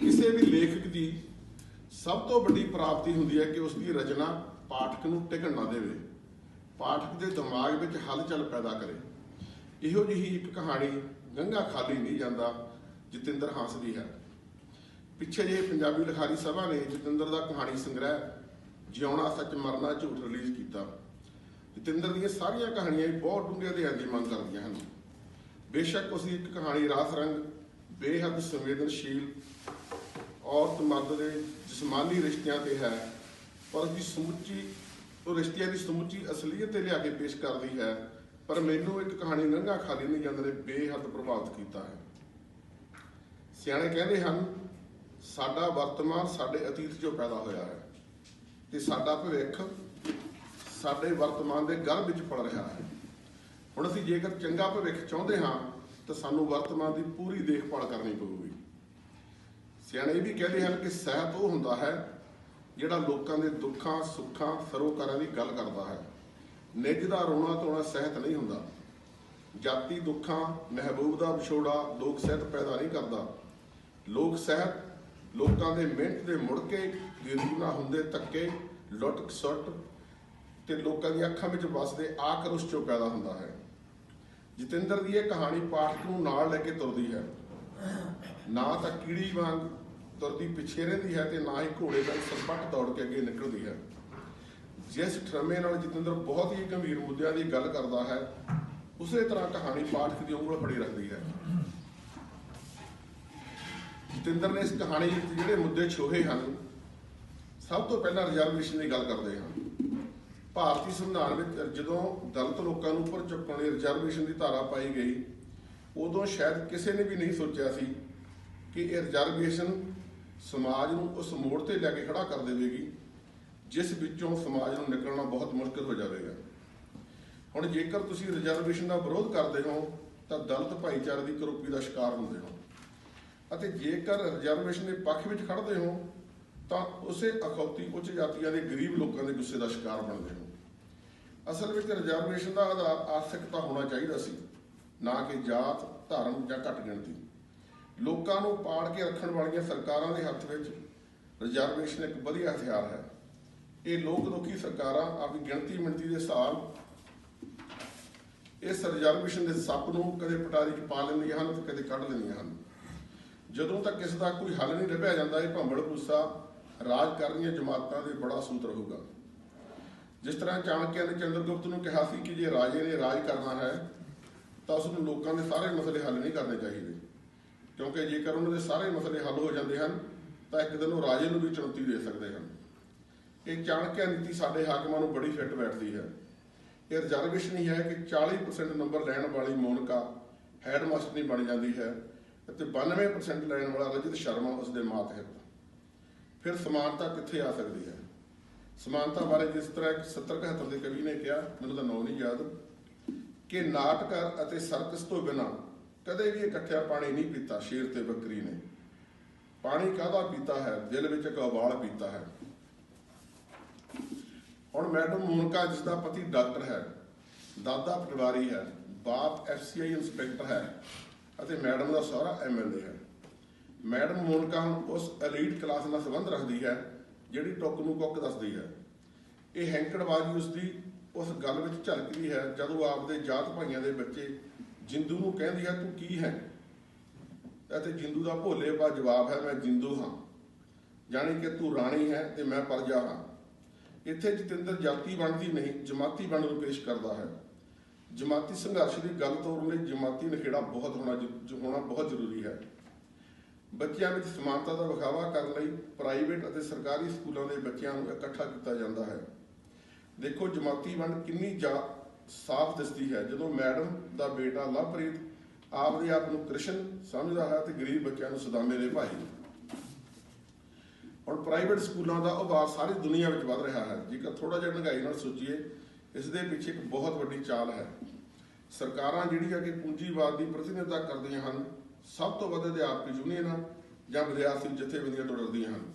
ਕਿਸੇ ਵੀ ਲੇਖਕ ਦੀ ਸਭ ਤੋਂ ਵੱਡੀ ਪ੍ਰਾਪਤੀ ਹੁੰਦੀ ਹੈ ਕਿ ਉਸ ਦੀ ਰਚਨਾ ਪਾਠਕ ਨੂੰ ਟਿਕਣ ਨਾ ਦੇਵੇ। ਪਾਠਕ ਦੇ ਦਿਮਾਗ ਵਿੱਚ ਹਲਚਲ ਪੈਦਾ ਕਰੇ। ਇਹੋ ਜਿਹੀ ਇੱਕ ਕਹਾਣੀ ਗੰਗਾ ਖਾਲੀ ਨਹੀਂ ਜਾਂਦਾ, ਜਤਿੰਦਰ ਹੰਸ ਦੀ ਹੈ। ਪਿੱਛੇ ਜੇ ਪੰਜਾਬੀ ਲਿਖਾਰੀ ਸਭਾ ਨੇ ਜਤਿੰਦਰ ਦਾ ਕਹਾਣੀ ਸੰਗ੍ਰਹਿ, ਜਿਉਣਾ ਸੱਚ ਮਰਨਾ ਝੂਠ ਰਿਲੀਜ਼ ਕੀਤਾ। ਜਤਿੰਦਰ ਦੀਆਂ ਸਾਰੀਆਂ ਕਹਾਣੀਆਂ ਬਹੁਤ ਡੂੰਘੇ ਅਧਿਐਨ ਦੀ ਮੰਗ ਕਰਦੀਆਂ ਹਨ। ਬੇਸ਼ੱਕ ਉਸ ਦੀ ਇੱਕ ਕਹਾਣੀ ਰਾਸ ਰੰਗ ਬੇਹੱਦ ਸੰਵੇਦਨਸ਼ੀਲ ਔਰਤ ਮਰਦ ਦੇ ਜਿਸਮਾਨੀ ਰਿਸ਼ਤਿਆਂ ਤੇ ਹੈ, ਪਰ ਉਸ ਦੀ ਸਮੁੱਚੀ, ਉਹ ਰਿਸ਼ਤਿਆਂ ਦੀ ਸਮੁੱਚੀ ਅਸਲੀਅਤ ਤੇ ਲਿਆ ਕੇ ਪੇਸ਼ ਕਰਦੀ ਹੈ, ਪਰ ਮੈਨੂੰ ਇੱਕ ਕਹਾਣੀ ਨੰਗਾ ਖਾਲੀ ਨਹੀਂ ਜਾਂਦੇ ਨੇ, ਬੇਹੱਦ ਪ੍ਰਭਾਵਿਤ ਕੀਤਾ ਹੈ। ਸਿਆਣੇ ਕਹਿੰਦੇ ਹਨ, ਸਾਡਾ ਵਰਤਮਾਨ ਸਾਡੇ ਅਤੀਤ 'ਚੋਂ ਪੈਦਾ ਹੋਇਆ ਹੈ ਤੇ ਸਾਡਾ ਭਵਿੱਖ ਸਾਡੇ ਵਰਤਮਾਨ ਦੇ ਗਰਭ ਵਿੱਚ ਪੜ ਰਿਹਾ ਹੈ। ਹੁਣ ਅਸੀਂ ਜੇਕਰ ਚੰਗਾ ਭਵਿੱਖ ਚਾਹੁੰਦੇ ਹਾਂ, ਤਾਂ ਸਾਨੂੰ ਵਰਤਮਾਨ ਦੀ ਪੂਰੀ ਦੇਖਭਾਲ ਕਰਨੀ ਪਵੇਗੀ ਸਿਆਣੇ ਇਹ ਵੀ ਕਹਿੰਦੇ ਹਨ ਕਿ ਸਹਿਤ ਉਹ ਹੁੰਦਾ ਹੈ ਜਿਹੜਾ ਲੋਕਾਂ ਦੇ ਦੁੱਖਾਂ, ਸੁੱਖਾਂ, ਸਰੋਕਾਰਾਂ ਦੀ ਗੱਲ ਕਰਦਾ ਹੈ। ਨਿੱਜ ਦਾ ਰੋਣਾ ਧੋਣਾ ਸਹਿਤ ਨਹੀਂ ਹੁੰਦਾ। ਜਾਤੀ ਦੁੱਖਾਂ, ਮਹਿਬੂਬ ਦਾ ਵਿਛੋੜਾ ਲੋਕ ਸਹਿਤ ਪੈਦਾ ਨਹੀਂ ਕਰਦਾ। ਲੋਕ ਸਹਿਤ ਲੋਕਾਂ ਦੇ ਮਿਹਨਤ ਦੇ ਮੁੜ ਕੇ ਗਰੀਬ ਨਾ ਹੁੰਦੇ ਧੱਕੇ, ਲੁੱਟ ਸੁੱਟ ਤੇ ਲੋਕਾਂ ਦੀਆਂ ਅੱਖਾਂ ਵਿੱਚ ਵਸਦੇ ਆਕਰੋਸ਼ ਚੋਂ ਪੈਦਾ ਹੁੰਦਾ ਹੈ। ਜਤਿੰਦਰ ਦੀ ਇਹ ਕਹਾਣੀ ਪਾਠਕ ਨੂੰ ਨਾਲ ਲੈ ਕੇ ਤੁਰਦੀ ਹੈ। ਨਾ ਤਾਂ ਕੀੜੀ ਵਾਂਗ ਤੁਰਦੀ ਪਿੱਛੇ ਰਹਿੰਦੀ ਹੈ ਤੇ ਨਾ ਹੀ ਘੋੜੇ ਵਾਂਗ ਸਰਪੱਟ ਦੌੜ ਕੇ ਅੱਗੇ ਨਿਕਲਦੀ ਹੈ। ਜਿਸ ਠਰਮੇ ਨਾਲ ਜਤਿੰਦਰ ਬਹੁਤ ਹੀ ਗੰਭੀਰ ਮੁੱਦਿਆਂ ਦੀ ਗੱਲ ਕਰਦਾ ਹੈ, ਉਸੇ ਤਰ੍ਹਾਂ ਕਹਾਣੀ ਪਾਠਕ ਦੀ ਉਂਗਲ ਫੜੀ ਰੱਖਦੀ ਹੈ। ਜਤਿੰਦਰ ਨੇ ਇਸ ਕਹਾਣੀ ਵਿੱਚ ਜਿਹੜੇ ਮੁੱਦੇ ਛੋਹੇ ਹਨ, ਸਭ ਤੋਂ ਪਹਿਲਾਂ ਰਿਜ਼ਰਵੇਸ਼ਨ ਦੀ ਗੱਲ ਕਰਦੇ ਹਾਂ। ਭਾਰਤੀ ਸੰਵਿਧਾਨ ਵਿੱਚ ਜਦੋਂ ਦਲਿਤ ਲੋਕਾਂ ਨੂੰ ਉੱਪਰ ਚੁੱਕਣ ਲਈ ਰਿਜ਼ਰਵੇਸ਼ਨ ਦੀ ਧਾਰਾ ਪਾਈ ਗਈ ਉਦੋਂ ਸ਼ਾਇਦ ਕਿਸੇ ਨੇ ਵੀ ਨਹੀਂ ਸੋਚਿਆ ਸੀ ਕਿ ਇਹ ਰਿਜ਼ਰਵੇਸ਼ਨ ਸਮਾਜ ਨੂੰ ਉਸ ਮੋੜ ਤੇ ਲੈ ਕੇ ਖੜਾ ਕਰ ਦੇਵੇਗੀ, ਜਿਸ ਵਿੱਚੋਂ ਸਮਾਜ ਨੂੰ ਨਿਕਲਣਾ ਬਹੁਤ ਮੁਸ਼ਕਲ ਹੋ ਜਾਵੇਗਾ। ਹੁਣ ਜੇਕਰ ਤੁਸੀਂ ਰਿਜ਼ਰਵੇਸ਼ਨ ਦਾ ਵਿਰੋਧ ਕਰਦੇ ਹੋ, ਤਾਂ ਦਲਿਤ ਭਾਈਚਾਰੇ ਦੀ ਕਰੋਪੀ ਦਾ ਸ਼ਿਕਾਰ ਹੁੰਦੇ ਹੋ। ਅਤੇ ਜੇਕਰ ਰਿਜ਼ਰਵੇਸ਼ਨ ਦੇ ਪੱਖ ਵਿੱਚ ਖੜਦੇ ਹੋ, ਤਾਂ ਉਸੇ ਅਖੌਤੀ ਉੱਚ ਜਾਤੀਆਂ ਦੇ ਗਰੀਬ ਲੋਕਾਂ ਦੇ ਗੁੱਸੇ ਦਾ ਸ਼ਿਕਾਰ ਬਣਦੇ ਹੋ। ਅਸਲ ਵਿੱਚ ਰਿਜ਼ਰਵੇਸ਼ਨ ਦਾ ਆਧਾਰ ਆਰਥਿਕਤਾ ਹੋਣਾ ਚਾਹੀਦਾ ਸੀ। ਨਾ ਕਿ ਜਾਤ, ਧਰਮ ਜਾਂ ਘੱਟ ਗਿਣਤੀ। ਲੋਕਾਂ ਨੂੰ ਪਾੜ ਕੇ ਰੱਖਣ ਵਾਲੀਆਂ ਸਰਕਾਰਾਂ ਦੇ ਹੱਥ ਵਿੱਚ ਰਿਜ਼ਰਵੇਸ਼ਨ ਇੱਕ ਵਧੀਆ ਹਥਿਆਰ ਹੈ। ਇਹ ਲੋਕ ਦੁਖੀ ਸਰਕਾਰਾਂ ਆਪਣੀ ਗਿਣਤੀ ਮਿਣਤੀ ਦੇ ਹਿਸਾਬ ਇਸ ਰਿਜ਼ਰਵੇਸ਼ਨ ਦੇ ਸੱਪ ਨੂੰ ਕਦੇ ਪਟਾਰੀ 'ਚ ਪਾ ਲੈਂਦੀਆਂ ਹਨ ਤੇ ਕਦੇ ਕੱਢ ਲੈਂਦੀਆਂ ਹਨ। ਜਦੋਂ ਤੱਕ ਇਸ ਦਾ ਕੋਈ ਹੱਲ ਨਹੀਂ ਲੱਭਿਆ ਜਾਂਦਾ, ਇਹ ਭੰਬਲ ਭੂਸਾ ਰਾਜ ਕਰਨ ਦੀਆਂ ਜਮਾਤਾਂ ਦੇ ਬੜਾ ਸੂਤ ਰਹੂਗਾ ਜਿਸ ਤਰ੍ਹਾਂ ਚਾਣਕਿਆ ਨੇ ਚੰਦਰਗੁਪਤ ਨੂੰ ਕਿਹਾ ਸੀ ਕਿ ਜੇ ਰਾਜੇ ਨੇ ਰਾਜ ਕਰਨਾ ਹੈ ਤਾਂ ਉਸ ਨੂੰ ਲੋਕਾਂ ਦੇ ਸਾਰੇ ਮਸਲੇ ਹੱਲ ਨਹੀਂ ਕਰਨੇ ਚਾਹੀਦੇ। ਕਿਉਂਕਿ ਜੇਕਰ ਉਹਨਾਂ ਦੇ ਸਾਰੇ ਮਸਲੇ ਹੱਲ ਹੋ ਜਾਂਦੇ ਹਨ, ਤਾਂ ਇੱਕ ਦਿਨ ਉਹ ਰਾਜੇ ਨੂੰ ਵੀ ਚੁਣੌਤੀ ਦੇ ਸਕਦੇ ਹਨ। ਇਹ ਚਾਣਕਿਆ ਨੀਤੀ ਸਾਡੇ ਹਾਕਮਾਂ ਨੂੰ ਬੜੀ ਫਿੱਟ ਬੈਠਦੀ ਹੈ। ਇਹ ਰਿਜ਼ਰਵੇਸ਼ਨ ਹੀ ਹੈ ਕਿ 40% ਨੰਬਰ ਲੈਣ ਵਾਲੀ ਮੋਨਕਾ ਹੈਡਮਾਸਟਰ ਬਣ ਜਾਂਦੀ ਹੈ ਅਤੇ 92% ਲੈਣ ਵਾਲਾ ਰਜਿਤ ਸ਼ਰਮਾ ਉਸ ਦੇ ਮਾਤਹਿਤ ਫਿਰ ਸਮਾਨਤਾ ਕਿੱਥੇ ਆ ਸਕਦੀ ਹੈ? ਸਮਾਨਤਾ ਬਾਰੇ ਜਿਸ ਤਰ੍ਹਾਂ ਇੱਕ 70 71 ਦੇ ਕਵੀ ਨੇ ਕਿਹਾ, ਮੈਨੂੰ ਤਾਂ ਨਾਂ ਨਹੀਂ ਯਾਦ। ਕਿ ਨਾਟਕਰ ਅਤੇ ਸਰਕਸ ਤੋਂ ਬਿਨਾ ਕਦੇ ਵੀ ਇਕੱਠਿਆ ਪਾਣੀ ਨਹੀਂ ਪੀਤਾ ਸ਼ੇਰ ਤੇ ਬੱਕਰੀ ਨੇ। ਪਾਣੀ ਕਾਹਦਾ ਪੀਤਾ ਹੈ? ਦਿਲ ਵਿੱਚ ਇੱਕ ਉਬਾਲ ਪੀਤਾ ਹੈ। ਹੁਣ ਮੈਡਮ ਮੋਨਕਾ ਜਿਸ ਦਾ ਪਤੀ ਡਾਕਟਰ ਹੈ, ਦਾਦਾ ਪਟਵਾਰੀ ਹੈ, ਬਾਪ ਐਫਸੀਆਈ ਇੰਸਪੈਕਟਰ ਹੈ ਅਤੇ ਮੈਡਮ ਦਾ ਸਹੁਰਾ ਐਮਐਲਏ ਹੈ। ਮੈਡਮ ਮੋਨਕਾ ਹੁਣ ਉਸ ਐਲੀਟ ਕਲਾਸ ਨਾਲ ਸੰਬੰਧ ਰੱਖਦੀ ਹੈ, ਜਿਹੜੀ ਟੁੱਕ ਨੂੰ ਕੁੱਕ ਦੱਸਦੀ ਹੈ। ਇਹ ਹੈਂਕੜਬਾਜ਼ੀ ਉਸ ਦੀ ਉਸ ਗੱਲ ਵਿੱਚ ਝਲਕਦੀ ਹੈ, ਜਦੋਂ ਆਪਦੇ ਜਾਤ ਭਾਈਆਂ ਦੇ ਬੱਚੇ ਜਿੰਦੂ ਨੂੰ ਕਹਿੰਦੀ ਹੈ ਤੂੰ ਕੀ ਹੈ? ਅਤੇ ਜਿੰਦੂ ਦਾ ਭੋਲੇ ਪਾ ਜਵਾਬ ਹੈ, ਮੈਂ ਜਿੰਦੂ ਹਾਂ। ਜਾਣੀ ਕਿ ਤੂੰ ਰਾਣੀ ਹੈ ਤੇ ਮੈਂ ਪਰਜਾ ਹਾਂ। ਇੱਥੇ ਜਤਿੰਦਰ ਜਾਤੀ ਬਣਦੀ ਨਹੀਂ, ਜਮਾਤੀ ਬਣ ਨੂੰ ਪੇਸ਼ ਕਰਦਾ ਹੈ। ਜਮਾਤੀ ਸੰਘਰਸ਼ ਦੀ ਗੱਲ ਤੋਰਨ ਲਈ ਜਮਾਤੀ ਨਖੇੜਾ ਬਹੁਤ ਹੋਣਾ ਹੋਣਾ ਬਹੁਤ ਜ਼ਰੂਰੀ ਹੈ। ਬੱਚਿਆਂ ਵਿੱਚ ਸਮਾਨਤਾ ਦਾ ਵਿਖਾਵਾ ਕਰਨ ਲਈ ਪ੍ਰਾਈਵੇਟ ਅਤੇ ਸਰਕਾਰੀ ਸਕੂਲਾਂ ਦੇ ਬੱਚਿਆਂ ਨੂੰ ਇਕੱਠਾ ਕੀਤਾ ਜਾਂਦਾ ਹੈ। ਦੇਖੋ ਜਮਾਤੀ ਵੰਡ ਕਿੰਨੀ ਜਾ ਸਾਫ਼ ਦਿਸਦੀ ਹੈ। ਜਦੋਂ ਮੈਡਮ ਦਾ ਬੇਟਾ ਲਵਪ੍ਰੀਤ ਆਪਦੇ ਆਪ ਨੂੰ ਕ੍ਰਿਸ਼ਨ ਸਮਝਦਾ ਹੈ ਤੇ ਗਰੀਬ ਬੱਚਿਆਂ ਨੂੰ ਸਦਾਮੇ ਦੇ ਭਾਈ। ਹੁਣ ਪ੍ਰਾਈਵੇਟ ਸਕੂਲਾਂ ਦਾ ਉਭਾਰ ਸਾਰੀ ਦੁਨੀਆ ਵਿੱਚ ਵੱਧ ਰਿਹਾ ਹੈ। ਜੇਕਰ ਥੋੜਾ ਜਿਹਾ ਡੂੰਘਾਈ ਨਾਲ ਸੋਚੀਏ, ਇਸ ਦੇ ਪਿੱਛੇ ਇੱਕ ਬਹੁਤ ਵੱਡੀ ਚਾਲ ਹੈ। ਸਰਕਾਰਾਂ ਜਿਹੜੀਆਂ ਕਿ ਪੂੰਜੀਵਾਦ ਦੀ ਪ੍ਰਤੀਨਿਧਤਾ ਕਰਦੀਆਂ ਹਨ, ਸਭ ਤੋਂ ਵੱਧ ਅਧਿਆਪਕ ਯੂਨੀਅਨਾਂ ਜਾਂ ਵਿਦਿਆਰਥੀ ਜਥੇਬੰਦੀਆਂ ਤੋਂ ਡਰਦੀਆਂ ਹਨ।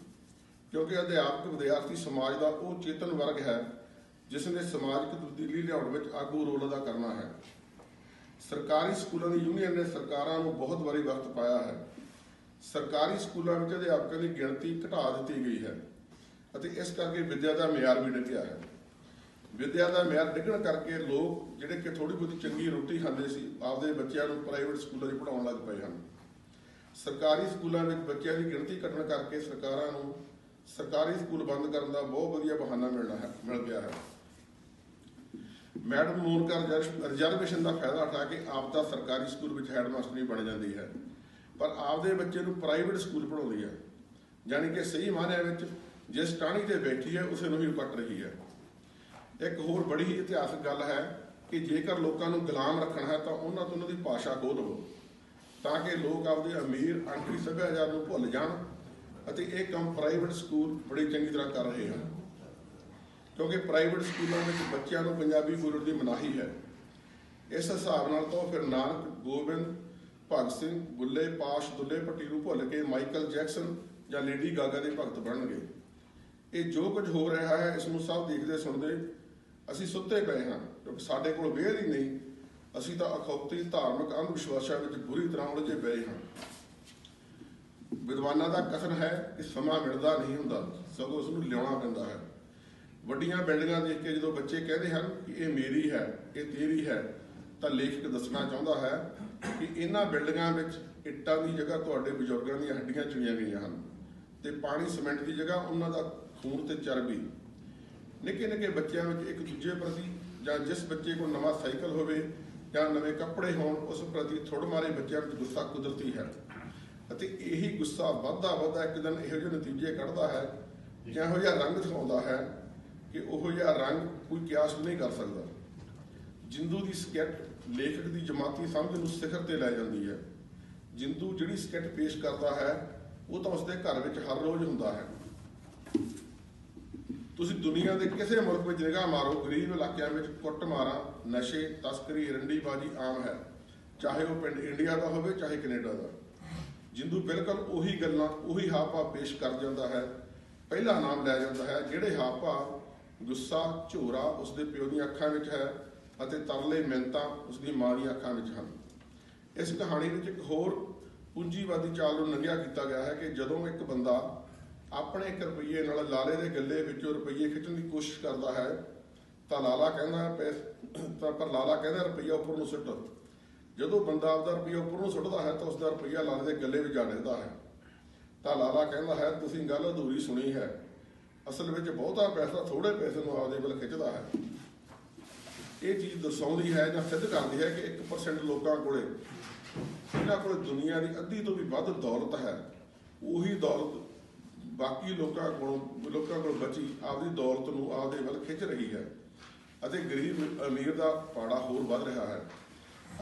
ਕਿਉਂਕਿ ਅਧਿਆਪਕ ਵਿਦਿਆਰਥੀ ਸਮਾਜ ਦਾ ਉਹ ਚੇਤਨ ਵਰਗ ਹੈ ਜਿਸ ਨੇ ਸਮਾਜਿਕ ਤਬਦੀਲੀ ਲਿਆਉਣ ਵਿੱਚ ਆਗੂ ਰੋਲ ਅਦਾ ਕਰਨਾ ਹੈ। ਸਰਕਾਰੀ ਸਕੂਲਾਂ ਦੀ ਯੂਨੀਅਨ ਨੇ ਸਰਕਾਰਾਂ ਨੂੰ ਬਹੁਤ ਵਾਰੀ ਵਕਤ ਪਾਇਆ ਹੈ। ਸਰਕਾਰੀ ਸਕੂਲਾਂ ਵਿੱਚ ਅਧਿਆਪਕਾਂ ਦੀ ਗਿਣਤੀ ਘਟਾ ਦਿੱਤੀ ਗਈ ਹੈ ਅਤੇ ਇਸ ਕਰਕੇ ਵਿੱਦਿਆ ਦਾ ਮਿਆਰ ਵੀ ਡਿੱਗਿਆ ਹੈ। ਵਿੱਦਿਆ ਦਾ ਮਿਆਰ ਡਿੱਗਣ ਕਰਕੇ ਲੋਕ ਜਿਹੜੇ ਕਿ ਥੋੜੀ ਬਹੁਤੀ ਚੰਗੀ ਰੋਟੀ ਖਾਂਦੇ ਸੀ, ਆਪਦੇ ਬੱਚਿਆਂ ਨੂੰ ਪ੍ਰਾਈਵੇਟ ਸਕੂਲਾਂ 'ਚ ਪੜਾਉਣ ਲੱਗ ਪਏ ਹਨ। ਸਰਕਾਰੀ ਸਕੂਲਾਂ ਵਿੱਚ ਬੱਚਿਆਂ ਦੀ ਗਿਣਤੀ ਘਟਣ ਕਰਕੇ ਸਰਕਾਰਾਂ ਨੂੰ ਸਰਕਾਰੀ ਸਕੂਲ ਬੰਦ ਕਰਨ ਦਾ ਬਹੁਤ ਵਧੀਆ ਬਹਾਨਾ ਮਿਲਣਾ ਹੈ, ਮਿਲ ਗਿਆ ਹੈ। ਮੈਡਮ ਮੂਨਕਰ ਰਿਜ਼ਰਵੇਸ਼ਨ ਦਾ ਫਾਇਦਾ ਉਠਾ ਕੇ ਆਪ ਦਾ ਸਰਕਾਰੀ ਸਕੂਲ ਵਿੱਚ ਹੈਡਮਾਸਟਰੀ ਬਣ ਜਾਂਦੀ ਹੈ। ਪਰ ਆਪਦੇ ਬੱਚੇ ਨੂੰ ਪ੍ਰਾਈਵੇਟ ਸਕੂਲ ਪੜਾਉਂਦੀ ਹੈ। ਯਾਨੀ ਕਿ ਸਹੀ ਮਾਨਿਆਂ ਵਿੱਚ ਜਿਸ ਟਾਹਣੀ ਤੇ ਬੈਠੀ ਹੈ, ਉਸੇ ਨੂੰ ਹੀ ਕੱਟ ਰਹੀ ਹੈ। ਇੱਕ ਹੋਰ ਬੜੀ ਹੀ ਇਤਿਹਾਸਕ ਗੱਲ ਹੈ ਕਿ ਜੇਕਰ ਲੋਕਾਂ ਨੂੰ ਗੁਲਾਮ ਰੱਖਣਾ ਹੈ, ਤਾਂ ਉਹਨਾਂ ਤੋਂ ਉਹਨਾਂ ਦੀ ਭਾਸ਼ਾ ਖੋਹ ਲਵੋ। ਤਾਂ ਕਿ ਲੋਕ ਆਪਦੇ ਅਮੀਰ ਅੰਕੜੀ ਸੱਭਿਆਚਾਰ ਨੂੰ ਭੁੱਲ ਜਾਣ ਅਤੇ ਇਹ ਕੰਮ ਪ੍ਰਾਈਵੇਟ ਸਕੂਲ ਬੜੀ ਚੰਗੀ ਤਰ੍ਹਾਂ ਕਰ ਰਹੇ ਹਨ। ਕਿਉਂਕਿ ਪ੍ਰਾਈਵੇਟ ਸਕੂਲਾਂ ਵਿੱਚ ਬੱਚਿਆਂ ਨੂੰ ਪੰਜਾਬੀ ਬੋਲਣ ਦੀ ਮਨਾਹੀ ਹੈ। ਇਸ ਹਿਸਾਬ ਨਾਲ ਤਾਂ ਫਿਰ ਨਾਨਕ, ਗੋਬਿੰਦ, ਭਗਤ ਸਿੰਘ ਬੁੱਲੇ ਪਾਸ਼, ਦੁੱਲੇ ਭੱਟੀ ਨੂੰ ਭੁੱਲ ਕੇ ਮਾਈਕਲ ਜੈਕਸਨ ਜਾਂ ਲੇਡੀ ਗਾਗਾ ਦੇ ਭਗਤ ਬਣਨਗੇ। ਇਹ ਜੋ ਕੁਝ ਹੋ ਰਿਹਾ ਹੈ, ਇਸ ਨੂੰ ਸਭ ਦੇਖਦੇ ਸੁਣਦੇ ਅਸੀਂ ਸੁੱਤੇ ਪਏ ਹਾਂ, ਕਿਉਂਕਿ ਸਾਡੇ ਕੋਲ ਵੇਰ ਹੀ ਨਹੀਂ। ਅਸੀਂ ਤਾਂ ਅਖੌਤੀ, ਧਾਰਮਿਕ ਅੰਧ ਵਿਸ਼ਵਾਸਾਂ ਵਿੱਚ ਬੁਰੀ ਤਰ੍ਹਾਂ ਉਲਝੇ ਪਏ ਹਾਂ। ਵਿਦਵਾਨਾਂ ਦਾ ਕਥਨ ਹੈ ਕਿ ਸਮਾਂ ਮਿਲਦਾ ਨਹੀਂ ਹੁੰਦਾ, ਸਗੋਂ ਉਸ ਨੂੰ ਲਿਆਉਣਾ ਪੈਂਦਾ ਹੈ। ਵੱਡੀਆਂ ਬਿਲਡਿੰਗਾਂ ਦੇਖ ਕੇ ਜਦੋਂ ਬੱਚੇ ਕਹਿੰਦੇ ਹਨ ਕਿ ਇਹ ਮੇਰੀ ਹੈ, ਇਹ ਤੇਰੀ ਹੈ, ਤਾਂ ਲੇਖਕ ਦੱਸਣਾ ਚਾਹੁੰਦਾ ਹੈ ਕਿ ਇਹਨਾਂ ਬਿਲਡਿੰਗਾਂ ਵਿੱਚ ਇੱਟਾਂ ਦੀ ਜਗ੍ਹਾ ਤੁਹਾਡੇ ਬਜ਼ੁਰਗਾਂ ਦੀਆਂ ਹੱਡੀਆਂ ਚੁਣੀਆਂ ਗਈਆਂ ਹਨ ਤੇ ਪਾਣੀ ਸੀਮੈਂਟ ਦੀ ਜਗ੍ਹਾ ਉਹਨਾਂ ਦਾ ਖੂਨ ਤੇ ਚਰਬੀ ਨਿੱਕੇ ਨਿੱਕੇ ਬੱਚਿਆਂ ਵਿੱਚ ਇੱਕ ਦੂਜੇ ਪ੍ਰਤੀ ਜਾਂ ਜਿਸ ਬੱਚੇ ਕੋਲ ਨਵਾਂ ਸਾਈਕਲ ਹੋਵੇ ਜਾਂ ਨਵੇਂ ਕੱਪੜੇ ਹੋਣ, ਉਸ ਪ੍ਰਤੀ ਥੋੜ ਮਾਰੇ ਬੱਚਿਆਂ ਵਿੱਚ ਗੁੱਸਾ ਕੁਦਰਤੀ ਹੈ। ਅਤੇ ਇਹੀ ਗੁੱਸਾ ਵੱਧਦਾ ਵੱਧਦਾ ਇੱਕ ਦਿਨ ਇਹੋ ਜਿਹੇ ਨਤੀਜੇ ਕੱਢਦਾ ਹੈ ਜਾਂ ਇਹੋ ਜਿਹਾ ਰੰਗ ਦਿਖਾਉਂਦਾ ਹੈ ਕਿ ਉਹ ਜਿਹਾ ਰੰਗ ਕੋਈ ਕਿਆਸ ਨਹੀਂ ਕਰ ਸਕਦਾ। ਜਿੰਦੂ ਦੀ ਸਕੈਟ ਲੇਖਕ ਦੀ ਜਮਾਤੀ ਸਮਝ ਨੂੰ ਸਿਖਰ ਤੇ ਲੈ ਜਾਂਦੀ ਹੈ। ਜਿੰਦੂ ਜਿਹੜੀ ਸਕੈਟ ਪੇਸ਼ ਕਰਦਾ ਹੈ, ਉਹ ਤਾਂ ਉਸਦੇ ਘਰ ਵਿੱਚ ਹਰ ਰੋਜ਼ ਹੁੰਦਾ ਹੈ। ਤੁਸੀਂ ਦੁਨੀਆ ਦੇ ਕਿਸੇ ਮੁਲਕ ਵਿੱਚ ਨਿਗਾਹ ਮਾਰੋ, ਗਰੀਬ ਇਲਾਕਿਆਂ ਵਿੱਚ ਕੁੱਟਮਾਰਾਂ, ਨਸ਼ੇ, ਤਸਕਰੀ, ਰੰਡੀਬਾਜ਼ੀ ਆਮ ਹੈ। ਚਾਹੇ ਉਹ ਪਿੰਡ ਇੰਡੀਆ ਦਾ ਹੋਵੇ, ਚਾਹੇ ਕੈਨੇਡਾ ਦਾ। ਜਿੰਦੂ ਬਿਲਕੁਲ ਉਹੀ ਗੱਲਾਂ, ਉਹੀ ਹਾਪਾ ਪੇਸ਼ ਕਰ ਜਾਂਦਾ ਹੈ। ਪਹਿਲਾ ਨਾਮ ਲੈ ਜਾਂਦਾ ਹੈ, ਜਿਹੜੇ ਹਾਪਾ ਗੁੱਸਾ, ਝੋਰਾ ਉਸਦੇ ਪਿਓ ਦੀਆਂ ਅੱਖਾਂ ਵਿੱਚ ਹੈ ਅਤੇ ਤਰਲੇ ਮਿੰਤਾ ਉਸਦੀ ਮਾਂ ਦੀਆਂ ਅੱਖਾਂ ਵਿੱਚ ਹਨ। ਇਸ ਕਹਾਣੀ ਵਿੱਚ ਇੱਕ ਹੋਰ ਪੂੰਜੀਵਾਦੀ ਚਾਲ ਨੂੰ ਨੰਗਿਆ ਕੀਤਾ ਗਿਆ ਹੈ ਕਿ ਜਦੋਂ ਇੱਕ ਬੰਦਾ ਆਪਣੇ 1 ਰੁਪਈਏ ਨਾਲ ਲਾਲੇ ਦੇ ਗੱਲੇ ਵਿੱਚੋਂ ਰੁਪਈਏ ਖਿੱਚਣ ਦੀ ਕੋਸ਼ਿਸ਼ ਕਰਦਾ ਹੈ, ਤਾਂ ਲਾਲਾ ਕਹਿੰਦਾ ਹੈ ਪੈਸ ਤਾਂ ਪਰ ਲਾਲਾ ਕਹਿੰਦਾ ਰੁਪਈਆ ਉੱਪਰ ਨੂੰ ਸੁੱਟ। ਜਦੋਂ ਬੰਦਾ ਆਪਦਾ ਰੁਪਈਆ ਉੱਪਰ ਨੂੰ ਸੁੱਟਦਾ ਹੈ, ਤਾਂ ਉਸ ਦਾ ਰੁਪਈਆ ਲਾਲੇ ਦੇ ਗੱਲੇ ਵਿੱਚ ਜਾ ਡਿੱਗਦਾ ਹੈ। ਤਾਂ ਲਾਲਾ ਕਹਿੰਦਾ ਹੈ, ਤੁਸੀਂ ਗੱਲ ਅਧੂਰੀ ਸੁਣੀ ਹੈ। ਅਸਲ ਵਿੱਚ ਬਹੁਤਾ ਪੈਸਾ ਥੋੜੇ ਪੈਸੇ ਨੂੰ ਆਪਦੇ ਵੱਲ ਖਿੱਚਦਾ ਹੈ। ਇਹ ਚੀਜ਼ ਦਰਸਾਉਂਦੀ ਹੈ ਜਾਂ ਸਿੱਧ ਕਰਦੀ ਹੈ ਕਿ 1% ਲੋਕਾਂ ਕੋਲੇ ਇਹਨਾਂ ਕੋਲ ਦੁਨੀਆ ਦੀ ਅੱਧੀ ਤੋਂ ਵੀ ਵੱਧ ਦੌਲਤ ਹੈ, ਉਹੀ ਦੌਲਤ ਬਾਕੀ ਲੋਕਾਂ ਕੋਲੋਂ, ਲੋਕਾਂ ਕੋਲ ਬਚੀ ਆਪਦੀ ਦੌਲਤ ਨੂੰ ਆਪਦੇ ਵੱਲ ਖਿੱਚ ਰਹੀ ਹੈ ਅਤੇ ਗਰੀਬ ਅਮੀਰ ਦਾ ਪਾੜਾ ਹੋਰ ਵੱਧ ਰਿਹਾ ਹੈ।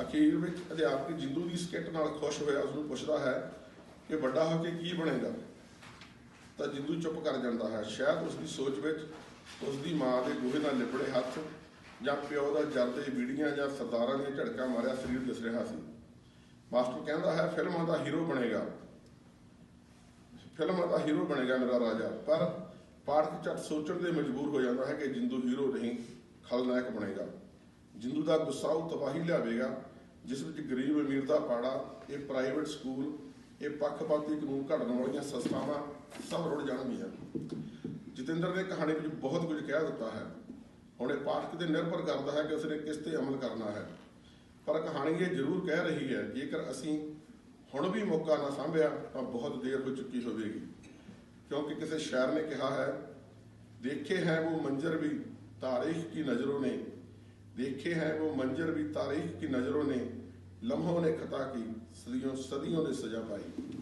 ਅਖੀਰ ਵਿੱਚ ਅਧਿਆਪਕ ਜਿੰਦੂ ਦੀ ਸਕਿੱਟ ਨਾਲ ਖੁਸ਼ ਹੋਇਆ ਉਸ ਨੂੰ ਪੁੱਛਦਾ ਹੈ ਕਿ ਵੱਡਾ ਹੋ ਕੇ ਕੀ ਬਣੇਗਾ? ਤਾਂ ਜਿੰਦੂ ਚੁੱਪ ਕਰ ਜਾਂਦਾ ਹੈ। ਸ਼ਾਇਦ ਉਸ ਦੀ ਸੋਚ ਵਿੱਚ ਉਸ ਦੀ ਮਾਂ ਦੇ ਗੋਹੇ ਨਾਲ ਲਿਪੜੇ ਹੱਥ ਜਾਂ ਪਿਓ ਦਾ ਜਰਦੇ ਬੀੜੀਆਂ ਜਾਂ ਸਰਦਾਰਾਂ ਦੀਆਂ ਝੜਕਾਂ ਮਾਰਿਆ ਸਰੀਰ ਦਿਸ ਰਿਹਾ ਸੀ। ਮਾਸਟਰ ਕਹਿੰਦਾ ਹੈ, ਫਿਲਮਾਂ ਦਾ ਹੀਰੋ ਬਣੇਗਾ। ਫਿਲਮਾਂ ਦਾ ਹੀਰੋ ਬਣੇਗਾ ਮੇਰਾ ਰਾਜਾ। ਪਰ ਪਾਠਕ ਝਟ ਸੋਚਣ ਦੇ ਮਜਬੂਰ ਹੋ ਜਾਂਦਾ ਹੈ ਕਿ ਜਿੰਦੂ ਹੀਰੋ ਨਹੀਂ, ਖਲਨਾਇਕ ਬਣੇਗਾ। ਜਿੰਦੂ ਦਾ ਗੁੱਸਾ ਉਹ ਤਬਾਹੀ ਲਿਆਵੇਗਾ, ਜਿਸ ਵਿੱਚ ਗਰੀਬ ਅਮੀਰ ਦਾ ਪਾੜਾ, ਇਹ ਪ੍ਰਾਈਵੇਟ ਸਕੂਲ ਇਹ ਪੱਖਪਾਤੀ ਕਾਨੂੰਨ ਘੜਨ ਵਾਲੀਆਂ ਸੰਸਥਾਵਾਂ ਸਭ ਰੁੜ ਜਾਣਗੀਆਂ ਜਤਿੰਦਰ ਨੇ ਕਹਾਣੀ ਵਿੱਚ ਬਹੁਤ ਕੁਝ ਕਹਿ ਦਿੱਤਾ ਹੈ ਹੁਣ ਇਹ ਪਾਠਕ ਤੇ ਨਿਰਭਰ ਕਰਦਾ ਹੈ ਕਿ ਉਸਨੇ ਕਿਸ ਤੇ ਅਮਲ ਕਰਨਾ ਹੈ ਪਰ ਕਹਾਣੀ ਇਹ ਜ਼ਰੂਰ ਕਹਿ ਰਹੀ ਹੈ ਜੇਕਰ ਅਸੀਂ ਹੁਣ ਵੀ ਮੌਕਾ ਨਾ ਸਾਂਭਿਆ ਤਾਂ ਬਹੁਤ ਦੇਰ ਹੋ ਚੁੱਕੀ ਹੋਵੇਗੀ ਕਿਉਂਕਿ ਕਿਸੇ ਸ਼ਾਇਰ ਨੇ ਕਿਹਾ ਹੈ ਦੇਖੇ ਹੈ ਉਹ ਮੰਜ਼ਰ ਵੀ ਤਾਰੀਖ ਕੀ ਨਜ਼ਰੋਂ ਨੇ देखे हैं वो मंजर भी तारीख की नजरों ने लम्हों ने खता की Sri Sadion de Sayabai.